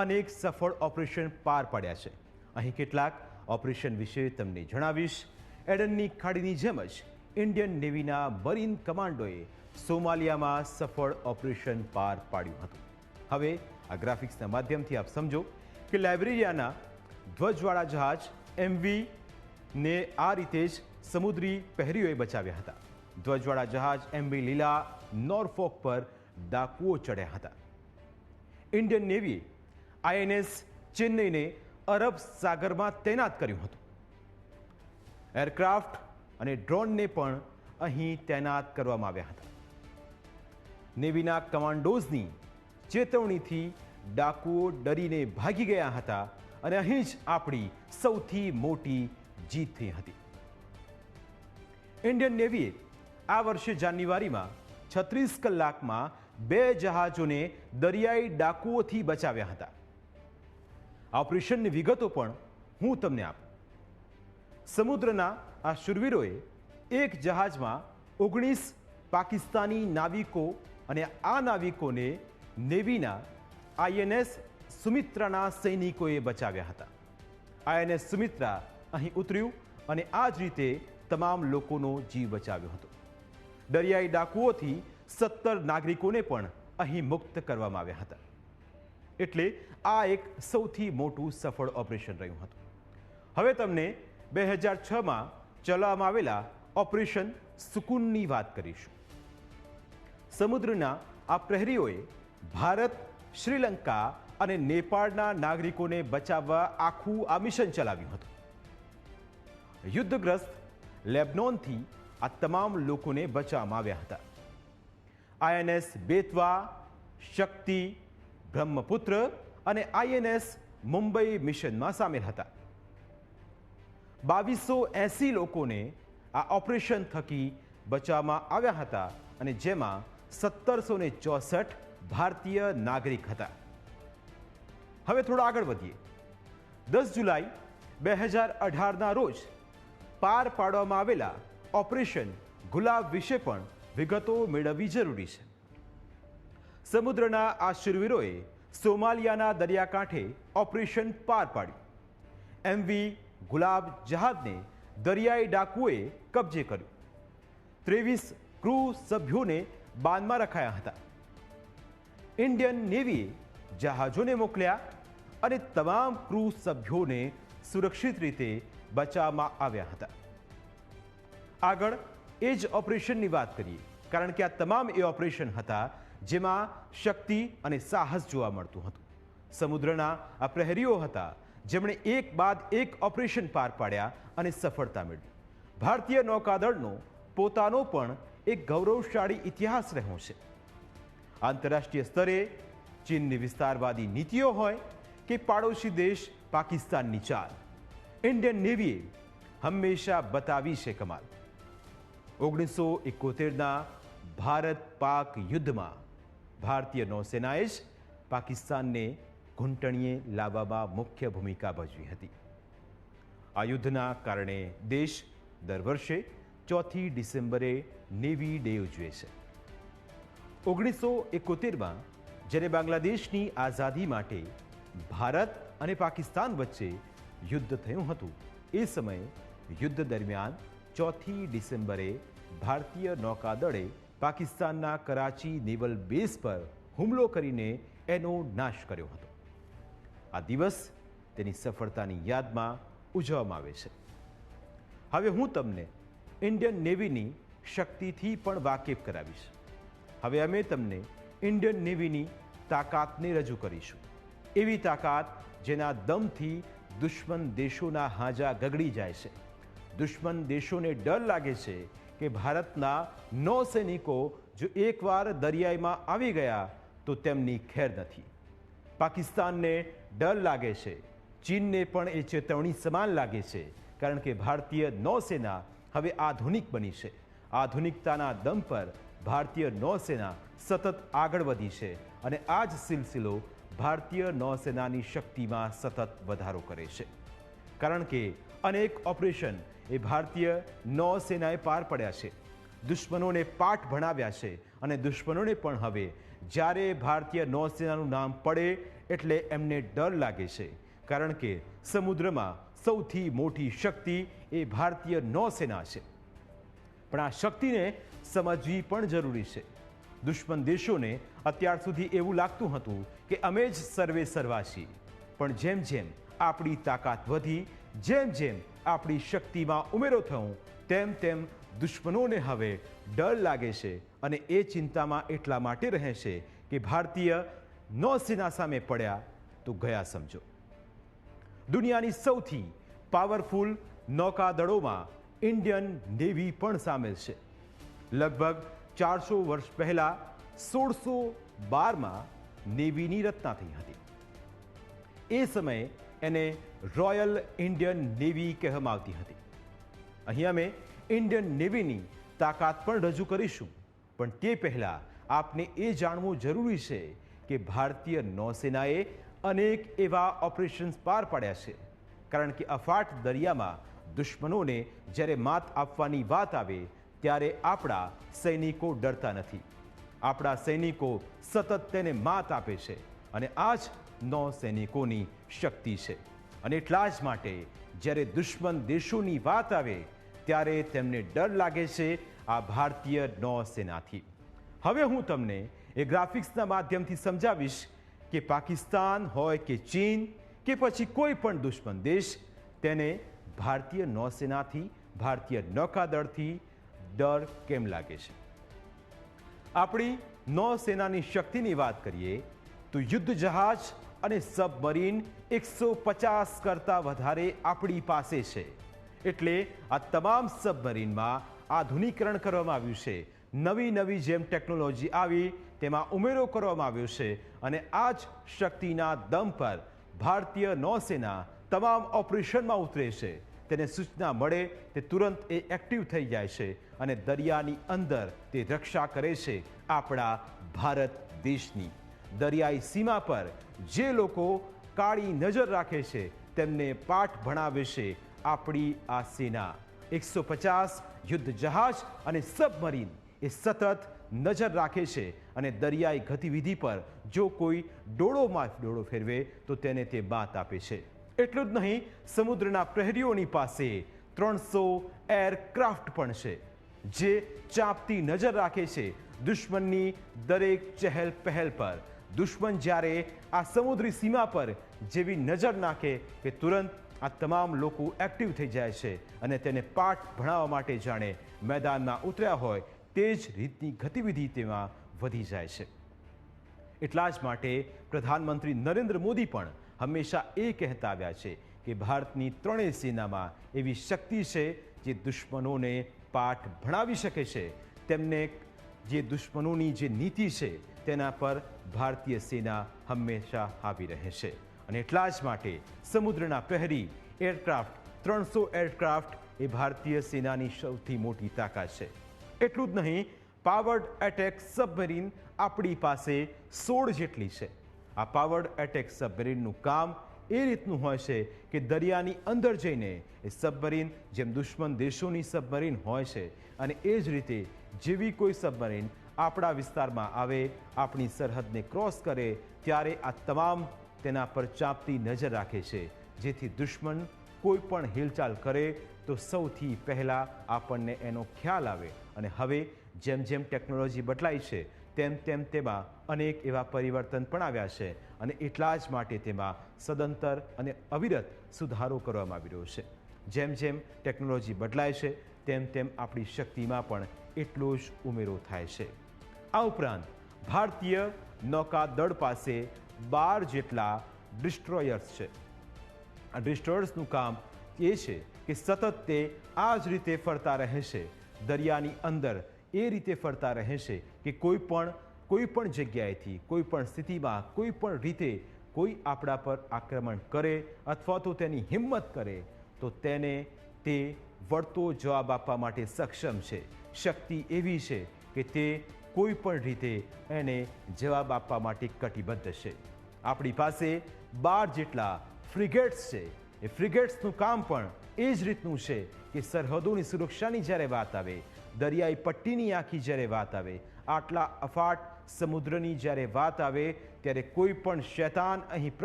અનેક સફળ ઓપરેશન પાર પાડ્યા છે. અહીં કેટલાક ઓપરેશન વિશે તમને જણાવીશ. એડનની ખાડીની જેમ જ ઇન્ડિયન નેવીના મરીન કમાન્ડોએ સોમાલિયામાં સફળ ઓપરેશન પાર પાડ્યું હતું. હવે આ ગ્રાફિક્સના માધ્યમથી આપ સમજો કે લાઇબ્રેરિયાના ધ્વજવાળા જહાજ એમવી ને આ રીતે જ સમુદ્રી પહેરીઓએ બચાવ્યા હતા. ધ્વજવાળા જહાજ એમવી લીલા નોરફોક પર ડાકુઓ ચડ્યા હતા. ઇન્ડિયન નેવીએ આઈએનએસ ચેન્નઈને અરબ સાગરમાં તૈનાત કર્યું હતું. એરક્રાફ્ટ અને ડ્રોનને પણ અહીં તૈનાત કરવામાં આવ્યા હતા. નેવીના કમાન્ડોઝની ચેતવણીથી ડાકુઓ ડરીને ભાગી ગયા હતા અને અહીં જ આપણી સૌથી મોટી જીત થઈ હતી. ઇન્ડિયન નેવીએ આ વર્ષે જાન્યુઆરીમાં છત્રીસ કલાકમાં બે જહાજોને દરિયાઈ ડાકુઓથી બચાવ્યા હતા. ઓપરેશનની વિગતો પણ હું તમને આપું. સમુદ્રના આ શુરવીરોએ એક જહાજમાં ઓગણીસ પાકિસ્તાની નાવિકો અને આ નાવિકોને નેવીના આઈએનએસ સુમિત્રાના સૈનિકોએ બચાવ્યા હતા. આઈએનએસ સુમિત્રા અહીં ઉતર્યું અને આ જ રીતે તમામ લોકોનો જીવ બચાવ્યો હતો. દરિયાઈ ડાકુઓથી સત્તર નાગરિકોને પણ અહીં મુક્ત કરવામાં આવ્યા હતા. એટલે આ એક સૌથી મોટું સફળ ઓપરેશન રહ્યું હતું. હવે તમને બે હજાર છમાં ચલાવવામાં આવેલા ઓપરેશન સુકૂનની વાત કરીશું. સમુદ્રના આ પ્રહરીઓએ ભારત, શ્રીલંકા અને નેપાળના નાગરિકોને બચાવવા આખું આ મિશન ચલાવ્યું હતું. યુદ્ધગ્રસ્ત લેબનોનથી આ તમામ લોકોને બચાવવામાં આવ્યા હતા. આઈએનએસ બેતવા, શક્તિ, બ્રહ્મપુત્ર અને આઈએનએસ મુંબઈ મિશનમાં સામેલ હતા. બાવીસો એસી લોકોને આ ઓપરેશન થકી બચાવવામાં આવ્યા હતા અને જેમાં સત્તરસો ને ચોસઠ ભારતીય નાગરિક હતા. હવે થોડા આગળ વધીએ. દસ જુલાઈ બે હજાર અઢારના રોજ પાર પાડવામાં આવેલા ઓપરેશન ગુલાબ વિશે પણ વિગતો મેળવવી જરૂરી છે. સમુદ્રના આ શૂરવીરોએ સોમાલિયાના દરિયાકાંઠે ઓપરેશન પાર પાડ્યું. એમવી ગુલાબ જહાજને દરિયાઈ ડાકુએ કબજે કર્યું. ત્રેવીસ ક્રૂ સભ્યોને બાનમાં રખાયા હતા. ઇન્ડિયન નેવીએ જહાજોને મોકલ્યા અને તમામ ક્રૂ સભ્યોને સુરક્ષિત રીતે બચાવવામાં આવ્યા હતા. આગળ એ જ ઓપરેશનની વાત કરીએ, કારણ કે આ તમામ એ ઓપરેશન હતા જેમાં શક્તિ અને સાહસ જોવા મળતું હતું. સમુદ્રના આ પ્રહરીઓ હતા, જેમણે એક બાદ એક ઓપરેશન પાર પાડ્યા અને સફળતા મેળવી. ભારતીય નૌકાદળનો પોતાનો પણ એક ગૌરવશાળી ઇતિહાસ રહ્યો છે. આંતરરાષ્ટ્રીય સ્તરે ચીનની વિસ્તારવાદી નીતિઓ હોય કે પાડોશી દેશ પાકિસ્તાનની ચાલ, ઇન્ડિયન નેવીએ હંમેશા બતાવી છે કમાલ. ઓગણીસો એકોતેરના ભારત પાક યુદ્ધમાં ભારતીય નૌસેનાએ જ પાકિસ્તાનને ઘૂંટણીએ લાવવામાં મુખ્ય ભૂમિકા ભજવી હતી. આ યુદ્ધના કારણે દેશ દર વર્ષે ચોથી ડિસેમ્બરે નેવી ડે ઉજવે છે. ઓગણીસો એકોતેરમાં જ્યારે બાંગ્લાદેશની આઝાદી માટે ભારત અને પાકિસ્તાન વચ્ચે યુદ્ધ થયું હતું, એ સમયે યુદ્ધ દરમિયાન ચોથી ડિસેમ્બરે ભારતીય નૌકાદળે પાકિસ્તાનના કરાચી નેવલ બેઝ પર હુમલો કરીને એનો નાશ કર્યો હતો. આ દિવસ તેની સફળતાની યાદમાં ઉજવવામાં આવે છે. હવે હું તમને ઇન્ડિયન નેવીની શક્તિથી પણ વાકેફ કરાવીશ. હવે અમે તમને ઇન્ડિયન નેવીની તાકાતને રજૂ કરીશું. એવી તાકાત જેના દમથી દુશ્મન દેશોના હાજા ગગડી જાય છે. દુશ્મન દેશોને ડર લાગે છે કે ભારતના નૌ સૈનિકો જો એકવાર દરિયાઈમાં આવી ગયા, તો તેમની ખેર નથી. પાકિસ્તાનને ડર લાગે છે. ચીનને પણ એ ચેતવણી સમાન લાગે છે, કારણ કે ભારતીય નૌસેના હવે આધુનિક બની છે. આધુનિકતાના દમ પર ભારતીય નૌસેના સતત આગળ વધી છે અને આ જ સિલસિલો ભારતીય નૌસેનાની શક્તિમાં સતત વધારો કરે છે. કારણ કે અનેક ઓપરેશન એ ભારતીય નૌસેનાએ પાર પડ્યા છે. દુશ્મનોને પાઠ ભણાવ્યા છે અને દુશ્મનોને પણ હવે જ્યારે ભારતીય નૌસેનાનું નામ પડે એટલે એમને ડર લાગે છે. કારણ કે સમુદ્રમાં સૌથી મોટી શક્તિ એ ભારતીય નૌસેના છે. પણ આ શક્તિને સમજવી પણ જરૂરી છે. દુશ્મન દેશોને અત્યાર સુધી એવું લાગતું હતું કે અમે જ સર્વે સર્વા પણ જેમ જેમ આપણી તાકાત વધી, જેમ જેમ આપણી શક્તિમાં ઉમેરો થયો તેમ તેમ દુશ્મનોને હવે ડર લાગે છે અને એ ચિંતામાં એટલા માટે રહે છે કે ભારતીય નૌસેના સામે પડ્યા તો ગયા સમજો. દુનિયાની સૌથી પાવરફુલ નૌકાદળોમાં ઇન્ડિયન નેવી પણ સામેલ છે. લગભગ ચારસો વર્ષ પહેલા સોળસો બારમાં નેવીની રચના થઈ હતી. એ સમયે એને રોયલ ઇન્ડિયન નેવી કહેવામાં આવતી હતી. અહીં અમે ઇન્ડિયન નેવીની તાકાત પણ રજૂ કરીશું. પણ તે પહેલાં આપને એ જાણવું જરૂરી છે કે ભારતીય નૌસેનાએ અનેક એવા ઓપરેશન્સ પાર પાડ્યા છે. કારણ કે અફાટ દરિયામાં દુશ્મનોને જ્યારે માત આપવાની વાત આવે, ત્યારે આપણા સૈનિકો ડરતા નથી. આપણા સૈનિકો સતત તેને માત આપે છે. અને આ જ નૌ સૈનિકોની શક્તિ છે. અને એટલા જ માટે જ્યારે દુશ્મન દેશોની વાત આવે, ત્યારે તેમને ડર લાગે છે આ ભારતીય નૌસેનાથી હવે હું તમને એ ગ્રાફિક્સના માધ્યમથી સમજાવીશ કે પાકિસ્તાન હોય કે ચીન કે પછી કોઈ પણ દુશ્મન દેશ, તેને ભારતીય નૌસેનાથી ભારતીય નૌકાદળથી ડર કેમ લાગે છે? આપણી નૌસેનાની શક્તિની વાત કરીએ, તો યુદ્ધ જહાજ અને સબમરીન એકસો પચાસ કરતાં વધારે આપણી પાસે છે. એટલે આ તમામ સબમરીનમાં આધુનિકરણ કરવામાં આવ્યું છે. નવી નવી જેમ ટેકનોલોજી આવી, તેમાં ઉમેરો કરવામાં આવ્યો છે અને આ જ શક્તિના દમ પર ભારતીય નૌસેના તમામ ઓપરેશનમાં ઉતરે છે. તેને સૂચના મળે તે તુરંત એ એક્ટિવ થઈ જાય છે અને દરિયાની અંદર તે રક્ષા કરે છે આપણા ભારત દેશની. દરિયાઈ સીમા પર જે લોકો કાળી નજર રાખે છે, તેમને પાઠ ભણાવે છે આપણી આ સેના. એકસો પચાસ યુદ્ધ જહાજ અને સબમરીન એ સતત નજર રાખે છે અને દરિયાઈ ગતિવિધિ પર જો કોઈ ડોળોમાં ડોળો ફેરવે, તો તેને તે બાત આપે છે. એટલું જ નહીં, સમુદ્રના પ્રહરીઓની પાસે ત્રણસો એરક્રાફ્ટ પણ છે, જે ચાંપતી નજર રાખે છે દુશ્મનની દરેક ચહેલ પહેલ પર. દુશ્મન જ્યારે આ સમુદ્રી સીમા પર જેવી નજર નાખે કે તુરંત આ તમામ લોકો એક્ટિવ થઈ જાય છે અને તેને પાઠ ભણાવવા માટે જાણે મેદાનમાં ઉતર્યા હોય તે જ રીતની ગતિવિધિ તેમાં વધી જાય છે. એટલા જ માટે પ્રધાનમંત્રી નરેન્દ્ર મોદી પણ હંમેશા એ કહેતા આવ્યા છે કે ભારતની ત્રણેય સેનામાં એવી શક્તિ છે જે દુશ્મનોને પાઠ ભણાવી શકે છે. તેમને જે દુશ્મનોની જે નીતિ છે તેના પર ભારતીય સેના હંમેશા આવી રહે છે. અને એટલા જ માટે સમુદ્રના પ્રહરી એરક્રાફ્ટ, ત્રણસો એરક્રાફ્ટ એ ભારતીય સેનાની સૌથી મોટી તાકાત છે. એટલું જ નહીં, પાવર્ડ એટેક સબમરીન આપણી પાસે સોળ જેટલી છે. આ પાવર્ડ એટેક સબમરીનનું કામ એ રીતનું હોય છે કે દરિયાની અંદર જઈને એ સબમરીન, જેમ દુશ્મન દેશોની સબમરીન હોય છે, અને એ જ રીતે જેવી કોઈ સબમરીન આપણા વિસ્તારમાં આવે, આપણી સરહદને ક્રોસ કરે, ત્યારે આ તમામ તેના પર ચાંપતી નજર રાખે છે. જેથી દુશ્મન કોઈ પણ હિલચાલ કરે તો સૌથી પહેલાં આપણને એનો ખ્યાલ આવે. અને હવે જેમ જેમ ટેકનોલોજી બદલાઈ છે, તેમ તેમ તેમાં અનેક એવા પરિવર્તન પણ આવ્યા છે. અને એટલા જ માટે તેમાં સદંતર અને અવિરત સુધારો કરવામાં આવી રહ્યો છે. જેમ જેમ ટેકનોલોજી બદલાય છે, તેમ તેમ આપણી શક્તિમાં પણ એટલો જ ઉમેરો થાય છે. આ ઉપરાંત ભારતીય નૌકાદળ પાસે બાર જેટલા ડિસ્ટ્રોયર્સ છે. આ ડિસ્ટ્રોયર્સનું કામ એ છે કે સતત તે આ જ રીતે ફરતા રહેશે, દરિયાની અંદર એ રીતે ફરતા રહેશે કે કોઈ પણ કોઈ પણ જગ્યાએથી, કોઈ પણ સ્થિતિમાં, કોઈ પણ રીતે કોઈ આપણા પર આક્રમણ કરે અથવા તો તેની હિંમત કરે, તો તેને તે વળતો જવાબ આપવા માટે સક્ષમ છે. શક્તિ એવી છે કે તે કોઈ પણ રીતે એને જવાબ આપવા માટે કટિબદ્ધ છે. આપણી પાસે બાર જેટલા ફ્રિગેટ્સ છે. એ ફ્રિગેટ્સનું કામ પણ એ જ રીતનું છે કે સરહદોની સુરક્ષાની જ્યારે વાત આવે, દરિયાઈ પટ્ટીની આખી જ્યારે વાત આવે, આટલા અફાટ સમુદ્રની જ્યારે વાત આવે, ત્યારે કોઈ પણ શૈતાન અહીં